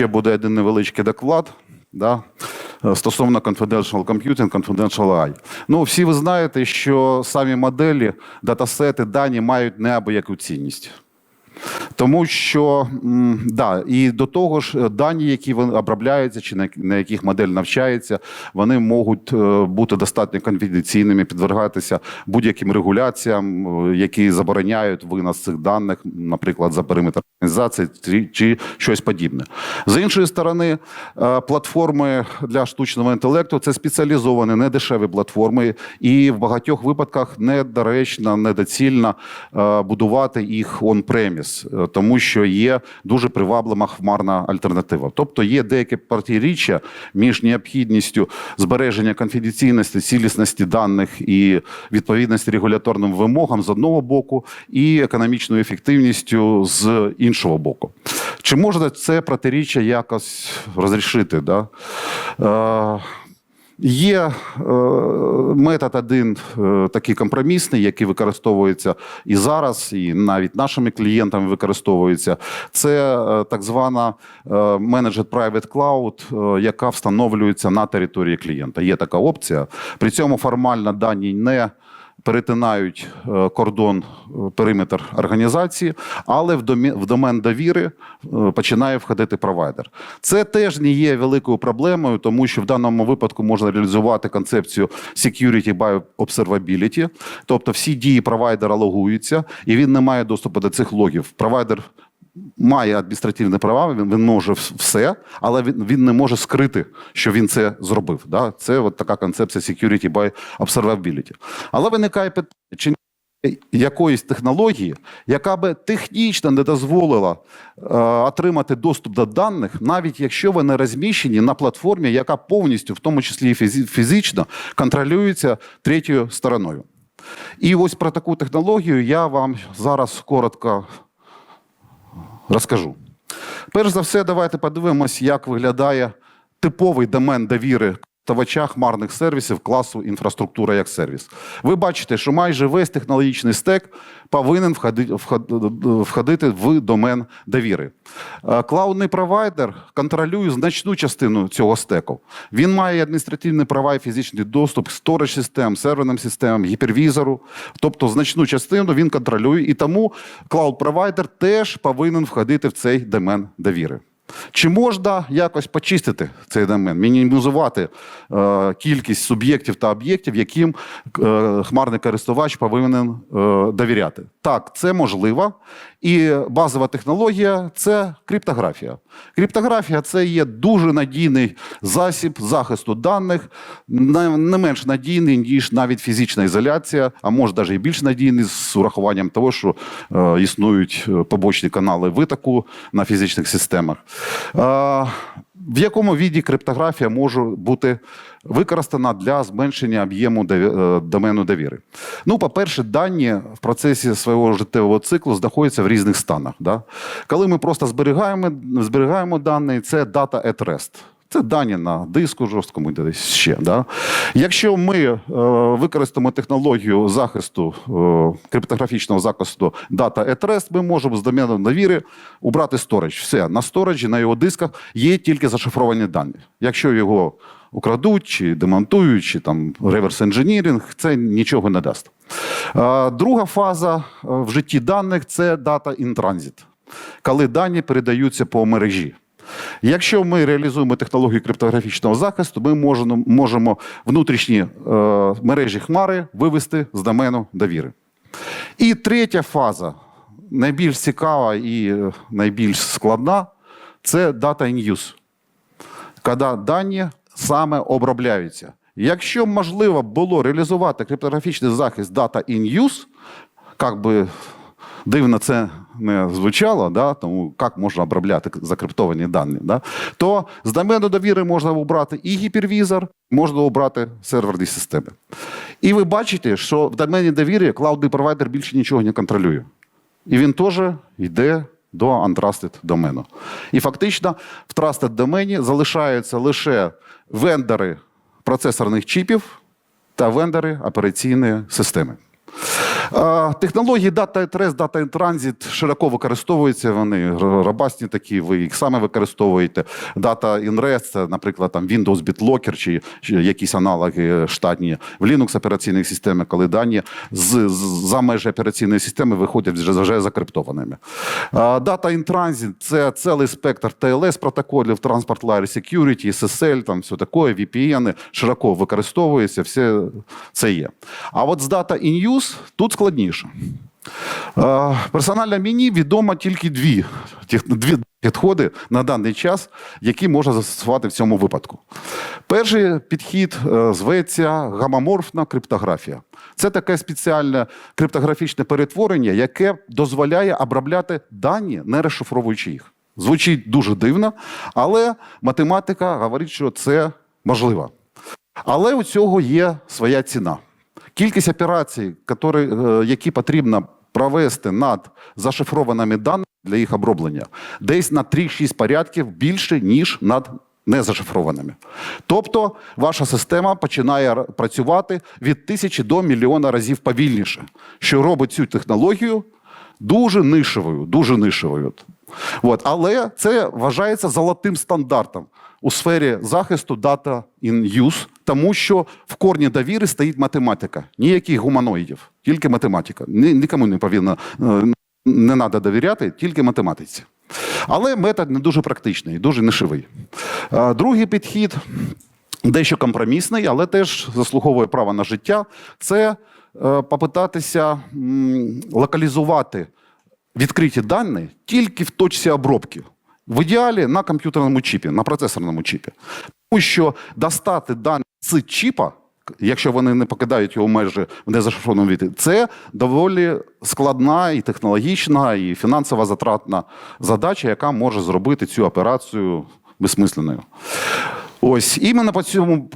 ще буде один невеличкий доклад. Да? Стосовно Confidential Computing, Confidential AI. Ну, всі ви знаєте, що самі моделі, датасети, дані мають неабияку цінність. Тому що да, і до того ж, е, дані, які вони обробляються, чи на, яких модель навчається, вони можуть е, бути достатньо конфіденційними, підвергатися будь-яким регуляціям, е, які забороняють винос цих даних, наприклад, за периметр організації чи, щось подібне. З іншої сторони, платформи для штучного інтелекту це спеціалізовані, недешеві платформи, і в багатьох випадках недоречно, недоцільно будувати їх он-преміс, е, тому що є дуже приваблива хмарна альтернатива. Тобто є деяке протиріччя між необхідністю збереження конфіденційності, цілісності даних і відповідності регуляторним вимогам з одного боку, і економічною ефективністю з іншого боку. Чи можна це протиріччя якось розрішити? Да? Е, Є е, метод один е, такий компромісний, який використовується і зараз, і навіть нашими клієнтами використовується. Це е, так звана Managed Private Cloud, яка встановлюється на території клієнта. Є така опція. При цьому формально дані не перетинають е, кордон е, периметр організації, але в домен довіри е, починає входити провайдер. Це теж не є великою проблемою, тому що в даному випадку можна реалізувати концепцію security by observability, тобто всі дії провайдера логуються, і він не має доступу до цих логів. Провайдер має адміністративне права, він, він може все, але він, він не може скрити, що він це зробив. Да? Це от така концепція security by observability. Але виникає питання, чи якоїсь технології, яка би технічно не дозволила е, отримати доступ до даних, навіть якщо вони розміщені на платформі, яка повністю, в тому числі і фізично, контролюється третьою стороною. І ось про таку технологію я вам зараз коротко розкажу. Перш за все, давайте подивимось, як виглядає типовий домен довіри хмарних сервісів класу інфраструктура як сервіс. Ви бачите, що майже весь технологічний стек повинен входити в домен довіри. Е, Клаудний провайдер контролює значну частину цього стеку. Він має адміністративні права і фізичний доступ к сторож систем, серверним системам, гіпервізору. Тобто значну частину він контролює, і тому клауд-провайдер теж повинен входити в цей домен довіри. Чи можна якось почистити цей домен, мінімізувати е, кількість суб'єктів та об'єктів, яким е, хмарний користувач повинен е, довіряти? Так, це можливо. І базова технологія це криптографія. Криптографія це є дуже надійний засіб захисту даних, не менш надійний, ніж навіть фізична ізоляція, а може навіть і більш надійний з урахуванням того, що е, існують е, побочні канали витоку на фізичних системах. Е, в якому віді криптографія може бути використана для зменшення об'єму е, домену довіри? Ну, по-перше, дані в процесі свого життєвого циклу знаходяться в різних станах. Да? Коли ми просто зберігаємо, зберігаємо дані, це data at rest. Це дані на диску жорсткому і десь ще. Да? Якщо ми е, використаємо технологію захисту, е, криптографічного захисту Data at Rest, ми можемо з домену довіри убрати сторідж. Все, на сториджі, на його дисках є тільки зашифровані дані. Якщо його украдуть, чи демонтують, чи там реверс інженіринг, це нічого не дасть. Е, друга фаза е, в житті даних це Data in Transit, коли дані передаються по мережі. Якщо ми реалізуємо технологію криптографічного захисту, ми можемо, можемо внутрішні е, мережі хмари вивести з домену довіри. І третя фаза, найбільш цікава і е, найбільш складна, це data in use, коли дані саме обробляються. Якщо можливо було реалізувати криптографічний захист data in use, як би дивно це не звучало, да? тому як можна обробляти закриптовані дані, да? то з домену довіри можна обрати і гіпервізор, можна обрати серверні системи. І ви бачите, що в домені довіри клаудний провайдер більше нічого не контролює. І він теж йде до untrusted домену. І фактично в trusted домені залишаються лише вендори процесорних чіпів та вендори операційної системи. Технології Data at Rest, Data in Transit широко використовуються. Вони р- робасні такі, ви їх саме використовуєте. Data in Rest, це, наприклад, там Windows BitLocker чи, якісь аналоги штатні в Linux операційних системах, коли дані з, за межі операційної системи виходять вже, вже закриптованими. Data in Transit – це цілий спектр TLS протоколів, Transport Layer Security, SSL, там все таке, VPN, широко використовується, все це є. А от з Data in Use тут складніше. Е, Персональна мені відомо тільки дві, дві підходи на даний час, які можна застосувати в цьому випадку. Перший підхід е, зветься гамоморфна криптографія. Це таке спеціальне криптографічне перетворення, яке дозволяє обробляти дані, не розшифровуючи їх. Звучить дуже дивно, але математика говорить, що це можливо. Але у цього є своя ціна. Кількість операцій, які, е, які потрібно провести над зашифрованими даними для їх оброблення, десь на 3-6 порядків більше, ніж над незашифрованими. Тобто ваша система починає працювати від тисячі до мільйона разів повільніше, що робить цю технологію дуже нишевою, дуже нишевою. От. Але це вважається золотим стандартом у сфері захисту data in use, тому що в корні довіри стоїть математика. Ніяких гуманоїдів, тільки математика. Ні, нікому не повинно е, не треба довіряти, тільки математиці. Але метод не дуже практичний, дуже нишевий. Е, Другий підхід дещо компромісний, але теж заслуговує право на життя. Це е, попитатися локалізувати відкриті дані тільки в точці обробки. В ідеалі на комп'ютерному чіпі, на процесорному чіпі. Тому що достати дані з чіпа, якщо вони не покидають його межі в незашифрованому віді, це доволі складна і технологічна, і фінансово затратна задача, яка може зробити цю операцію безсмисленою. Ось іменно по цьому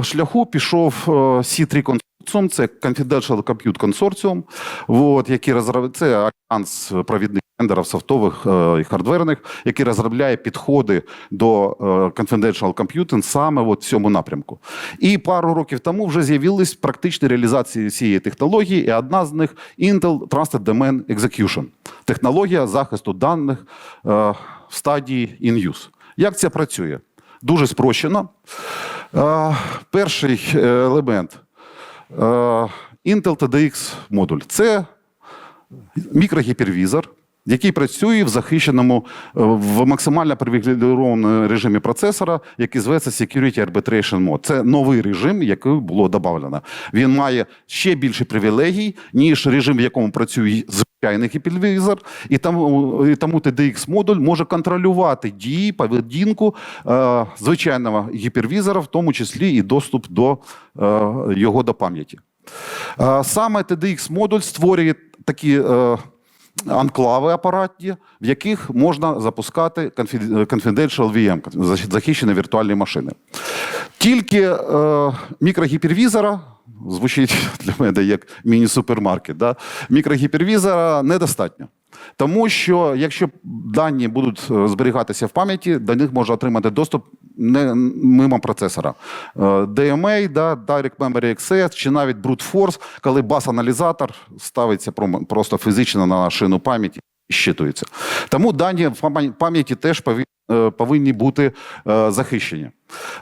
е, шляху пішов е, C3 консорціум, це Confidential Compute Consortium, от, який розраб... це альянс провідних вендорів софтових е, і хардверних, який розробляє підходи до е, Confidential Computing саме от в цьому напрямку. І пару років тому вже з'явились практичні реалізації цієї технології, і одна з них Intel Trusted Domain Execution – технологія захисту даних е, в стадії in-use. Як це працює? Дуже спрощено. Е, Перший е, елемент Intel TDX модуль. Це мікрогіпервізор, який працює в захищеному, е, в максимально привілейованому режимі процесора, який зветься Security Arbitration Mode. Це новий режим, який було додано. Він має ще більше привілегій, ніж режим, в якому працює звичайний гіпервізор, і тому, і тому TDX модуль може контролювати дії, поведінку е, звичайного гіпервізора, в тому числі і доступ до е, його до пам'яті. Е, Саме TDX модуль створює такі е, анклави апаратні, в яких можна запускати confidential VM, захищені віртуальні машини. Тільки е, мікрогіпервізора, звучить для мене як міні-супермаркет, да? мікрогіпервізора недостатньо. Тому що якщо дані будуть е, зберігатися в пам'яті, до них можна отримати доступ не мимо процесора. Е, DMA, да, Direct Memory Access, чи навіть Brute Force, коли бас-аналізатор ставиться просто фізично на шину пам'яті і щитується. Тому дані пам'яті теж повинні, повинні бути е, захищені.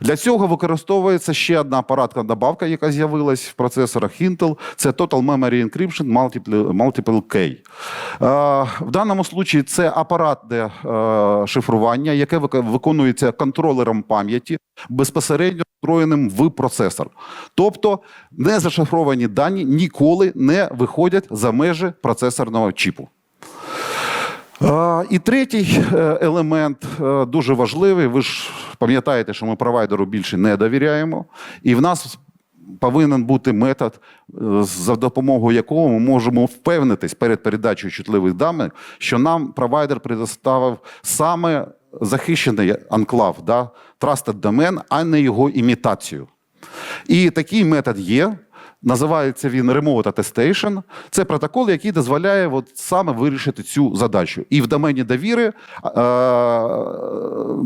Для цього використовується ще одна апаратна добавка, яка з'явилась в процесорах Intel. Це Total Memory Encryption Multiple, K. Е, В даному случаї це апаратне е, шифрування, яке виконується контролером пам'яті, безпосередньо встроєним в процесор. Тобто незашифровані дані ніколи не виходять за межі процесорного чіпу. І третій е, елемент е, дуже важливий. Ви ж пам'ятаєте, що ми провайдеру більше не довіряємо, і в нас повинен бути метод, е, за допомогою якого ми можемо впевнитись перед передачею чутливих даних, що нам провайдер предоставив саме захищений анклав, да, trusted domain, а не його імітацію. І такий метод є. Називається він Remote Attestation. Це протокол, який дозволяє от саме вирішити цю задачу. І в домені довіри е,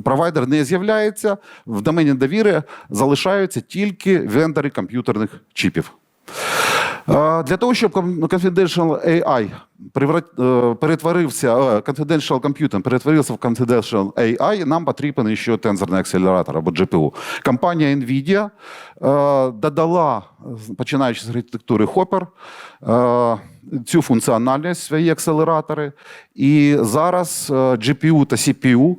провайдер не з'являється. В домені довіри залишаються тільки вендори комп'ютерних чіпів. Для того, щоб Confidential AI е, перетворився, е, Confidential Computing перетворився в Confidential AI, нам потрібен ще тензорний акселератор або GPU. Компанія NVIDIA е, додала, починаючи з архітектури Hopper, цю функціональність свої акселератори. І зараз е, GPU та CPU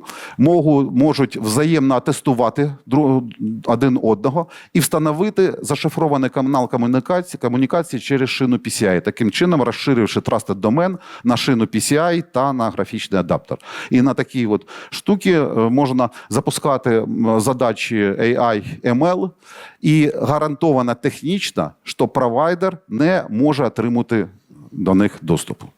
можуть, взаємно тестувати друг- один одного і встановити зашифрований канал комунікації, комунікації через шину PCI, таким чином розширивши Trusted домен на шину PCI та на графічний адаптер. І на такі от штуки е, можна запускати задачі AI, ML, і гарантовано технічно, що провайдер не може отримати до них доступу.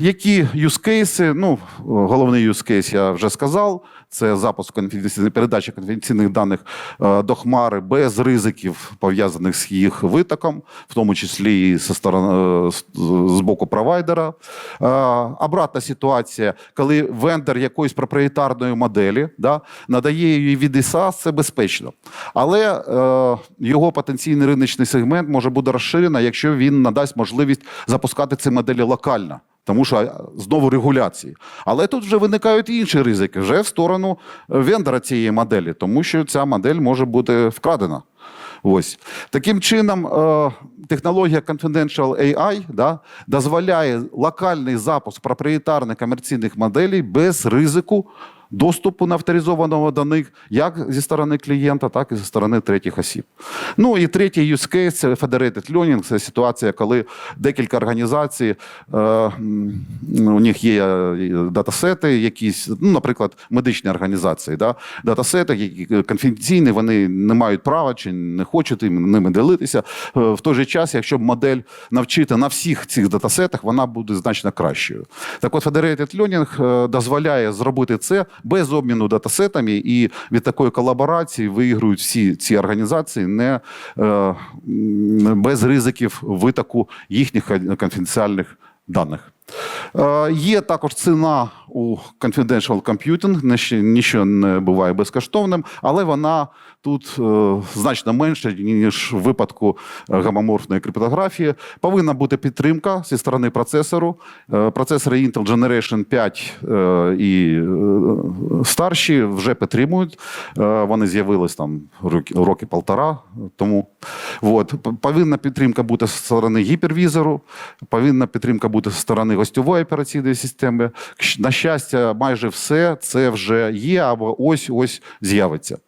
Які cases? Ну, головний case я вже сказав. Це запуск конфіденційної передачі конфіденційних даних е, до хмари без ризиків, пов'язаних з їх витоком, в тому числі і е, з- боку провайдера. Е, Обратна ситуація, коли вендор якоїсь проприєтарної моделі да, надає її від ISA, це безпечно. Але його потенційний риночний сегмент може бути розширено, якщо він надасть можливість запускати ці моделі локально. Тому що е, знову регуляції. Але тут вже виникають інші ризики вже в сторону е, вендора цієї моделі, тому що ця модель може бути вкрадена. Ось таким чином, е, технологія Confidential AI да, дозволяє локальний запуск проприєтарних комерційних моделей без ризику доступу неавторизованого до них як зі сторони клієнта, так і зі сторони третіх осіб. Ну і третій use case – це federated learning. Це ситуація, коли декілька організацій, е, у них є е, датасети, якісь, ну, наприклад, медичні організації, да, датасети, які конфіденційні, вони не мають права чи не хочуть ними ділитися. Е, В той же час, якщо модель навчити на всіх цих датасетах, вона буде значно кращою. Так от Federated Learning е, дозволяє зробити це без обміну датасетами, і від такої колаборації виіграють всі ці організації не е, без ризиків витоку їхніх конфіденціальних даних. Е, Є також ціна у confidential computing, нічого не буває безкоштовним, але вона тут е, значно менша, ніж в випадку е, гомоморфної криптографії. Повинна бути підтримка зі сторони процесору. Е, Процесори Intel Generation 5 е, і старші вже підтримують. Вони з'явились там роки, полтора тому. От. Повинна підтримка бути з сторони гіпервізору, повинна підтримка бути з сторони гостьової операційної системи. На щастя, майже все це вже є або ось-ось з'явиться.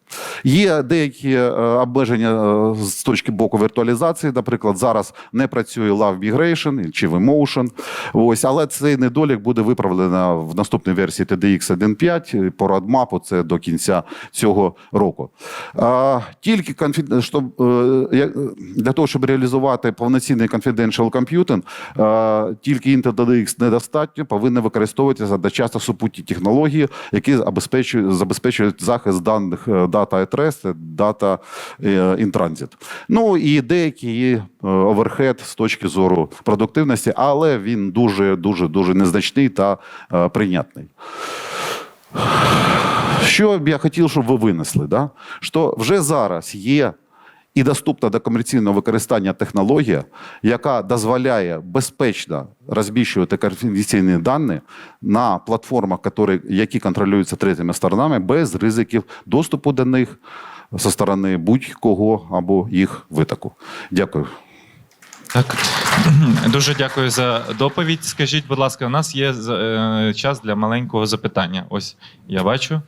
Є деякі е, обмеження е, з точки боку віртуалізації. Наприклад, зараз не працює Love Migration чи Vmotion. Ось, але цей недолік буде виправлено в наступній версії TDX 1.5 по родмапу. Це до кінця цього року. Тільки конфі- щоб, е, для того, щоб реалізувати повноцінний confidential computing, тільки Intel TDX недостатньо, повинні використовуватися одночасно супутні технології, які забезпечують, захист даних Data at Data е, Transit. Ну і деякі є е, оверхед з точки зору продуктивності, але він дуже, дуже, дуже незначний та е, прийнятний. Що б я хотів, щоб ви винесли? Да? Що вже зараз є і доступна до комерційного використання технологія, яка дозволяє безпечно розміщувати конфіденційні дані на платформах, які контролюються третіми сторонами, без ризиків доступу до них зі сторони будь-кого або їх витоку. Дякую. Так, дуже дякую за доповідь. Скажіть, будь ласка, у нас є е, час для маленького запитання. Ось я бачу.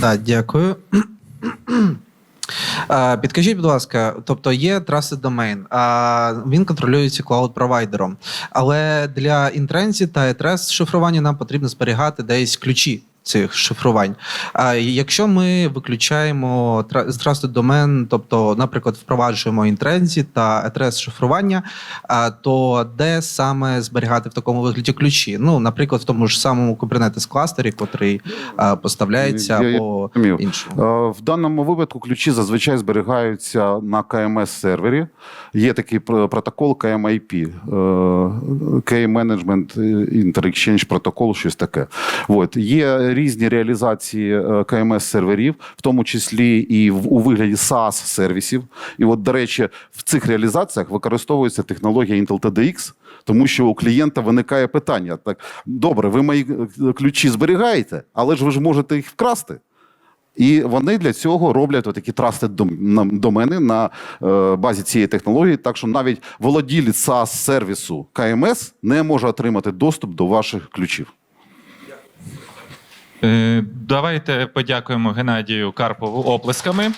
Так, дякую. Підкажіть, будь ласка, тобто є Trusted Domain, а він контролюється клауд-провайдером. Але для Intransit та ETRES шифрування нам потрібно зберігати десь ключі цих шифрувань. А якщо ми виключаємо тра- з Trusted Domain, тобто, наприклад, впроваджуємо Intransit та ETRES шифрування, то де саме зберігати в такому вигляді ключі? Ну, наприклад, в тому ж самому Kubernetes кластері, котрий поставляється Я- або іншому. В даному випадку ключі зазвичай зберігаються на KMS-сервері. Є такий протокол KMIP, е, Key Management Inter-Exchange Protocol, щось таке. От. Є різні реалізації е, КМС-серверів, в тому числі і в, у вигляді SaaS-сервісів. І от, до речі, в цих реалізаціях використовується технологія Intel TDX, тому що у клієнта виникає питання: так, добре, ви мої е, ключі зберігаєте, але ж ви ж можете їх вкрасти. І вони для цього роблять такі трасти домени на е, базі цієї технології. Так що навіть володілець SaaS сервісу КМС не може отримати доступ до ваших ключів. Е, Давайте подякуємо Геннадію Карпову оплесками.